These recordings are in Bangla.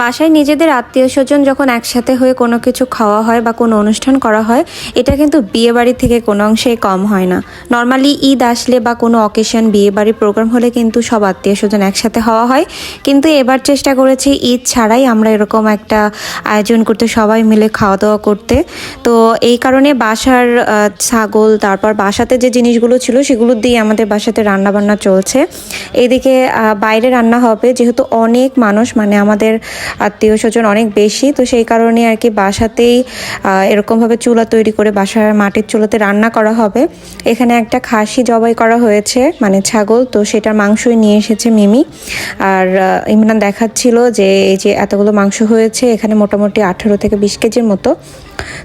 বাসায় নিজেদের আত্মীয় স্বজন যখন একসাথে হয়ে কোনো কিছু খাওয়া হয় বা কোনো অনুষ্ঠান করা হয়, এটা কিন্তু বিয়ে বাড়ি থেকে কোনো অংশেই কম হয় না। নর্মালি ঈদ আসলে বা কোনো অকেশন বিয়ে বাড়ির প্রোগ্রাম হলে কিন্তু সব আত্মীয় স্বজন একসাথে হওয়া হয়। কিন্তু এবার চেষ্টা করেছি ঈদ ছাড়াই আমরা এরকম একটা আয়োজন করতে, সবাই মিলে খাওয়া দাওয়া করতে। তো এই কারণে বাসার ছাগল, তারপর বাসাতে যে জিনিসগুলো ছিল সেগুলো দিয়ে আমাদের বাসাতে রান্না বান্না চলছে। এদিকে বাইরে রান্না হবে, যেহেতু অনেক মানুষ মানে আমাদের আত্মীয় স্বজন অনেক বেশি, তো সেই কারণে আর কি বাসাতেই এরকমভাবে চুলা তৈরি করে বাসার মাটির চুলাতে রান্না করা হবে। এখানে একটা খাসি জবাই করা হয়েছে মানে ছাগল, তো সেটার মাংসই নিয়ে এসেছে মিমি। আর ইমরান দেখাচ্ছিল যে এই যে এতগুলো মাংস হয়েছে, এখানে মোটামুটি আঠেরো থেকে বিশ কেজির মতো।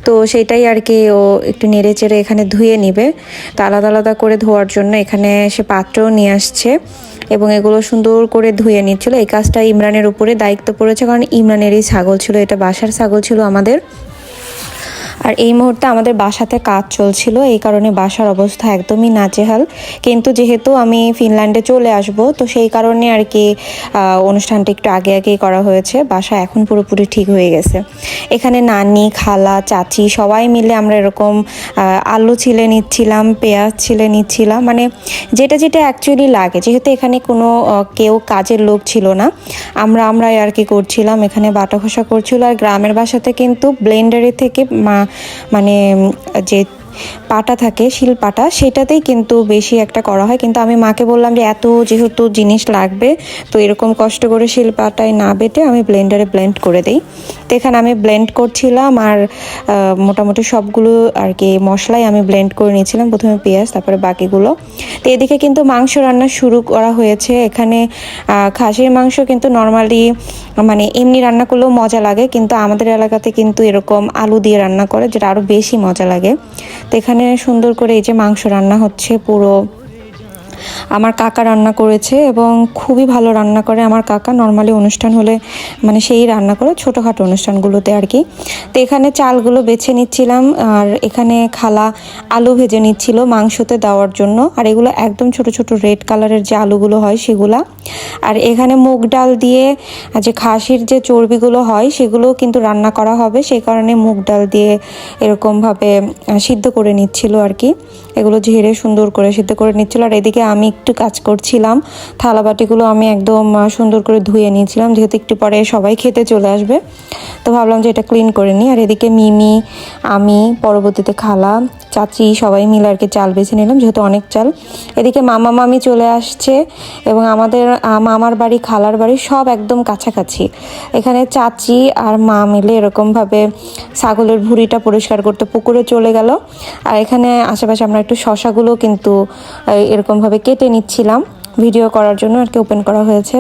তো সেটাই আর কি ও একটু নেড়ে চেড়ে এখানে ধুয়ে নিবে। তো আলাদা আলাদা করে ধোয়ার জন্য এখানে সে পাত্রও নিয়ে আসছে এবং এগুলো সুন্দর করে ধুয়ে নিচ্ছিল। এই কাজটা ইমরানের উপরে দায়িত্ব পড়েছে, কারণ ইমরানেরই ছাগল ছিল, এটা বাসার ছাগল ছিল আমাদের। আর এই মুহূর্তে আমাদের বাসাতে কাজ চলছিল, এই কারণে বাসার অবস্থা একদমই নাজেহাল। কিন্তু যেহেতু আমি ফিনল্যান্ডে চলে আসব, তো সেই কারণে আর কি অনুষ্ঠানটা একটু আগে আগেই করা হয়েছে। বাসা এখন পুরোপুরি ঠিক হয়ে গেছে। এখানে নানি, খালা, চাচি সবাই মিলে আমরা এরকম আলু ছিলে নিচ্ছিলাম, পেঁয়াজ ছিলে নিচ্ছিলাম। মানে যেটা যেটা অ্যাকচুয়ালি লাগে, যেহেতু এখানে কোনো কেউ কাজের লোক ছিল না, আমরা আমরাই আর কি করছিলাম। এখানে বাটা ঘষা করছিল আর গ্রামের বাসাতে কিন্তু ব্লেন্ডারের থেকে মা- মানে যে পাটা থাকে, শিল পাটা, সেটাতেই কিন্তু বেশি একটা করা হয়। কিন্তু আমি মাকে বললাম যে, এত যেহেতু জিনিস লাগবে, তো এরকম কষ্ট করে শিল পাটায় না বেটে আমি ব্লেন্ডারে ব্লেন্ড করে দিই। তো এখানে আমি ব্লেন্ড করছিলাম আর মোটামুটি সবগুলো আর কি মশলাই আমি ব্লেন্ড করে নিয়েছিলাম, প্রথমে পেঁয়াজ, তারপরে বাকিগুলো। তো এদিকে কিন্তু মাংস রান্না শুরু করা হয়েছে। এখানে খাসির মাংস কিন্তু নর্মালি মানে এমনি রান্না করলেও মজা লাগে, কিন্তু আমাদের এলাকাতে কিন্তু এরকম আলু দিয়ে রান্না করে, যেটা আরও বেশি মজা লাগে। তো এখানে সুন্দর করে এই যে মাংস রান্না হচ্ছে পুরো আমার কাকা রান্না করেছে এবং খুবই ভালো রান্না করে। আমার কাকা নর্মালি অনুষ্ঠান হলে মানে সেই রান্না করে ছোটোখাটো অনুষ্ঠানগুলোতে আর কি। তো এখানে চালগুলো বেছে নিচ্ছিলাম আর এখানে খালা আলু ভেজে নিচ্ছিল মাংসতে দেওয়ার জন্য। আর এগুলো একদম ছোট ছোট রেড কালারের যে আলুগুলো হয় সেগুলা। আর এখানে মুগ ডাল দিয়ে যে খাসির যে চর্বিগুলো হয় সেগুলো কিন্তু রান্না করা হবে। সেই কারণে মুগ ডাল দিয়ে এরকমভাবে সিদ্ধ করে নিচ্ছিল আর কি। এগুলো ঝেড়ে সুন্দর করে সিদ্ধ করে নিচ্ছিল। আর এদিকে আমি একটু কাজ করছিলাম থালা বাটিগুলো আমি একদম সুন্দর করে ধুয়ে নিয়েছিলাম, যেহেতু একটু পরে সবাই খেতে চলে আসবে। তো ভাবলাম যে এটা ক্লিন করে নিই, আর এদিকে মিমি, আমি, পরবর্তীতে খালা, চাচি সবাই মিলে আর কি চাল বেছে নিলাম, যেহেতু অনেক চাল। এদিকে মামা মামি চলে আসছে, এবং আমাদের মামার বাড়ি, খালার বাড়ি সব একদম কাছাকাছি। এখানে চাচি আর মা মিলে এরকমভাবে ছাগলের ভুঁড়িটা পরিষ্কার করতে পুকুরে চলে গেল। আর এখানে আশেপাশে আমরা একটু শশাগুলো কিন্তু এরকমভাবে কেটে নিচ্ছিলাম। ভিডিও করার জন্য আর কি ওপেন করা হয়েছে।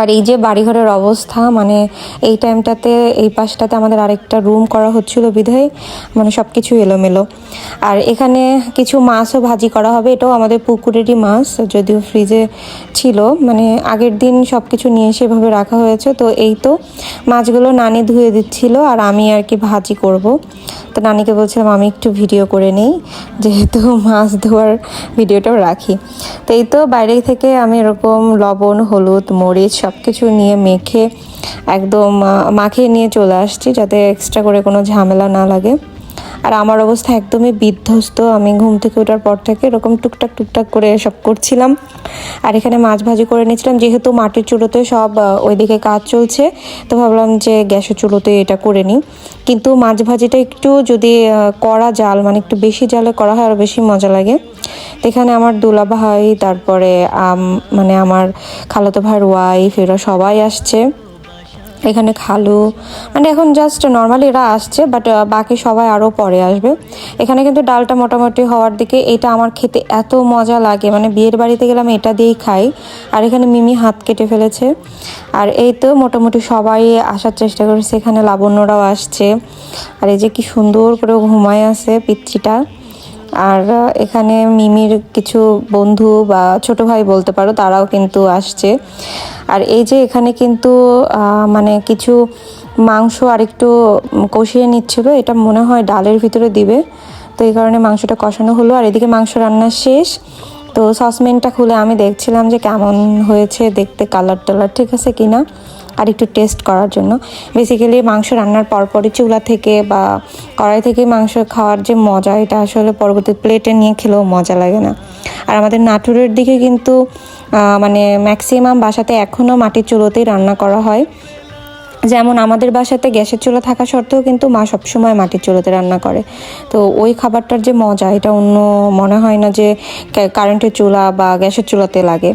আর এই যে বাড়িঘরের অবস্থা মানে এই টাইমটাতে এই পাশটাতে আমাদের আরেকটা রুম করা হচ্ছিল বিধায় মানে সব কিছু এলোমেলো। আর এখানে কিছু মাছও ভাজি করা হবে, এটাও আমাদের পুকুরেরই মাছ, যদিও ফ্রিজে ছিল মানে আগের দিন সব কিছু নিয়ে এসে এভাবে রাখা হয়েছে। তো এই তো মাছগুলো নানি ধুয়ে দিচ্ছিল, আর আমি আর কি ভাজি করব। তো নানিকে বলছিলাম, আমি একটু ভিডিও করে নেই, যেহেতু মাছ ধোয়ার ভিডিওটাও রাখি। তো এই তো বাইরে থেকে আমি এরকম লবণ, হলুদ, মরিচ সব কিছু নিয়ে মেখে একদম মাখিয়ে নিয়ে চলে আসছি যাতে এক্সট্রা করে কোনো ঝামেলা না লাগে। আর আমার অবস্থা একদমই বিধ্বস্ত। আমি ঘুম থেকে ওঠার পর থেকে এরকম টুকটাক টুকটাক করে সব করছিলাম। আর এখানে মাছ ভাজি করে নিয়েছিলাম যেহেতু মাটির চুলোতে সব ওইদিকে কাজ চলছে, তো ভাবলাম যে গ্যাসের চুলোতে এটা করে নিই। কিন্তু মাছ ভাজিটা একটু যদি কড়া জাল মানে একটু বেশি জালে করা হয় আরও বেশি মজা লাগে। এখানে আমার দুলা ভাই, তারপরে মানে আমার খালাতো ভাইয়ের ওয়াইফ এরা সবাই আসছে। এখানে খালু। মানে এখন জাস্ট নর্মালি এরা আসছে বাট বাকি সবাই আরও পরে আসবে। এখানে কিন্তু ডালটা মোটামুটি হওয়ার দিকে এটা আমার খেতে এত মজা লাগে। মানে বিয়ের বাড়িতে গেলাম এটা দিয়েই খাই। আর এখানে মিমি হাত কেটে ফেলেছে। আর এই তো মোটামুটি সবাই আসার চেষ্টা করেছে। এখানে লাবণ্যরাও আসছে। আর এই যে কি সুন্দর করে ঘুমায় আছে পিচ্ছিটা আর এখানে মিমির কিছু বন্ধু বা ছোট ভাই বলতে পারো তারাও কিন্তু আসছে। আর এই যে এখানে কিন্তু মানে কিছু মাংস আরেকটু উম, কষিয়ে নিচ্ছিল এটা মনে হয় ডালের ভিতরে দিবে। তো এই কারণে মাংসটা কষানো হলো। আর এদিকে মাংস রান্না শেষ। তো সসম্যানটা খুলে আমি দেখছিলাম যে কেমন হয়েছে দেখতে কালার টালার ঠিক আছে কিনা। আর একটু টেস্ট করার জন্য। বেসিক্যালি মাংস রান্নার পরপরই চুলা থেকে বা কড়াই থেকে মাংস খাওয়ার যে মজা, এটা আসলে পরবর্তী প্লেটে নিয়ে খেলেও মজা লাগে না। আর আমাদের নাটোরের দিকে কিন্তু মানে ম্যাক্সিমাম বাসাতে এখনও মাটির চুলোতেই রান্না করা হয়। যেমন আমাদের বাসাতে গ্যাসের চুলা থাকা সত্ত্বেও কিন্তু মা সবসময় মাটির চুলোতে রান্না করে। তো ওই খাবারটার যে মজা, এটা অন্য মনে হয় না যে কারেন্টের চুলা বা গ্যাসের চুলাতে লাগে।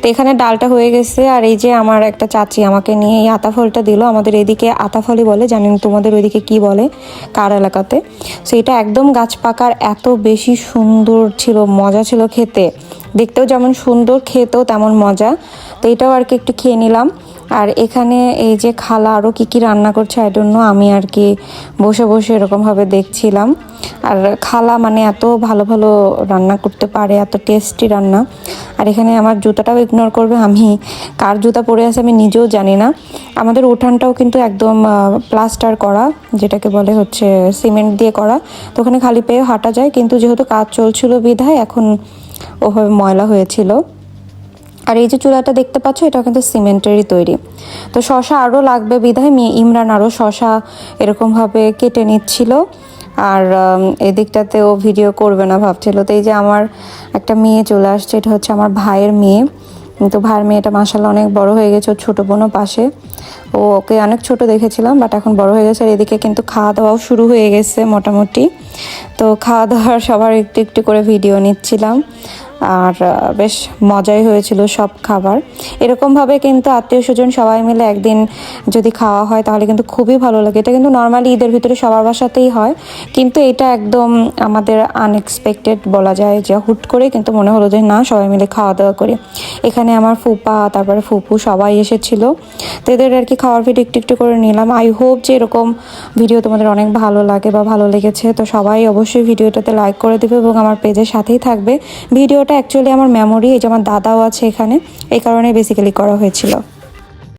তো এখানে ডালটা হয়ে গেছে আর এই যে আমার একটা চাচি আমাকে নিয়ে এই আতাফলটা দিল। আমাদের এদিকে আতাফলই বলে, জানেন তোমাদের ওইদিকে কি বলে? কার এলাকাতে? সো এটা একদম গাছ পাকার এত বেশি সুন্দর ছিল, মজা ছিল খেতে। দেখতেও যেমন সুন্দর, খেতেও তেমন মজা। তো এটাও আর কি একটু খেয়ে নিলাম। আর এখানে এই যে খালা আরও কী কী রান্না করছে আই ডোন্ট নো আমি আর কি বসে বসে এরকমভাবে দেখছিলাম। আর খালা মানে এত ভালো ভালো রান্না করতে পারে, এত টেস্টি রান্না। আর এখানে আমার জুতাটাও ইগনোর করবে, আমি কার জুতা পরে আছে আমি নিজেও জানি না। আমাদের উঠানটাও কিন্তু একদম প্লাস্টার করা, যেটাকে বলে হচ্ছে সিমেন্ট দিয়ে করা। তো ওখানে খালি পেয়ে হাঁটা যায়, কিন্তু যেহেতু কাজ চলছিল বিধায়, এখন ওভাবে ময়লা হয়েছিল। আর এই যে চুলাটা দেখতে পাচ্ছ এটা কিন্তু সিমেন্টেরই তৈরি। তো শশা আরও লাগবে বিধায় মেয়ে ইমরান আরও শশা এরকমভাবে কেটে নিচ্ছিল। আর এদিকটাতেও ভিডিও করবে না ভাবছিল। তো এই যে আমার একটা মেয়ে চলে আসছে, এটা হচ্ছে আমার ভাইয়ের মেয়ে। তো ভাইয়ের মেয়েটা মাসাল্লাহ অনেক বড় হয়ে গেছে, ওর ছোটো বোনও পাশে। ও ওকে অনেক ছোট দেখেছিলাম, বাট এখন বড় হয়ে গেছে। আর এদিকে কিন্তু খাওয়া দাওয়াও শুরু হয়ে গেছে মোটামুটি। তো খাওয়া দাওয়ার সবার একটু একটু করে ভিডিও নিচ্ছিলাম। আর বেশ মজাই হয়েছিল সব খাবার। এরকমভাবে কিন্তু আত্মীয় স্বজন সবাই মিলে একদিন যদি খাওয়া হয়, তাহলে কিন্তু খুবই ভালো লাগে। এটা কিন্তু নর্মালি ঈদের ভিতরে সবার বাসাতেই হয়। কিন্তু এটা একদম আমাদের আনএক্সপেক্টেড বলা যায় যে হুট করে কিন্তু মনে হলো যে, না, সবাই মিলে খাওয়া দাওয়া করি। এখানে আমার ফুপা, তারপরে ফুপু সবাই এসেছিল। তো এদের আর কি খাওয়ার ভিডিও একটু একটু করে নিলাম। আই হোপ যে এরকম ভিডিও তোমাদের অনেক ভালো লাগে বা ভালো লেগেছে। তো সবাই অবশ্যই ভিডিওটাতে লাইক করে দেবে এবং আমার পেজের সাথেই থাকবে। ভিডিওটা অ্যাকচুয়ালি আমার মেমোরি এই যে আমার দাদাও আছে এখানে এই কারণে বেসিক্যালি করা হয়েছিল।